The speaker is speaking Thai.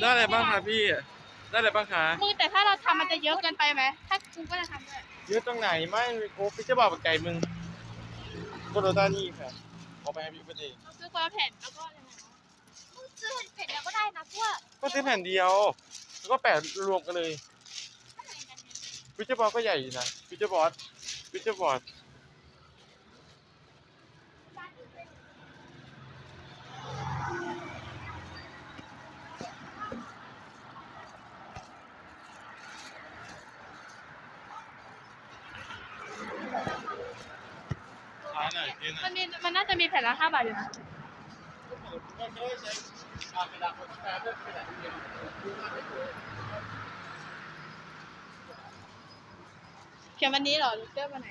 ได้อะไรบ้างคะพี่ ได้อะไรบ้างคะมึงแต่ถ้าเราทำมันจะเยอะเกินไปไหม ถ้ากูก็จะทำด้วยเยอะตรงไหนไม่โอ้พี่จะบอกกับไก่มึงก็โดนตานี่ค่ะเอาไปให้พี่ประเดี๋ยวเราซื้อคนละแผ่นแล้วก็ยังไงวะมึงซื้อเผ็ดแล้วก็ได้นะพวกก็ซื้อแผ่นเดียว แล้วก็แปะรวมกันเลยฟิวเจอร์บอสก็ใหญ่อยู่นะฟิวเจอร์บอสฟิวเจอร์บอสขายหน่อยกินหน่ มันมีมันน่าจะมีแผ่นละห้าบาทอยู่นะเพียวเขียนวันนี้เหรอหรือเขียนวันไหน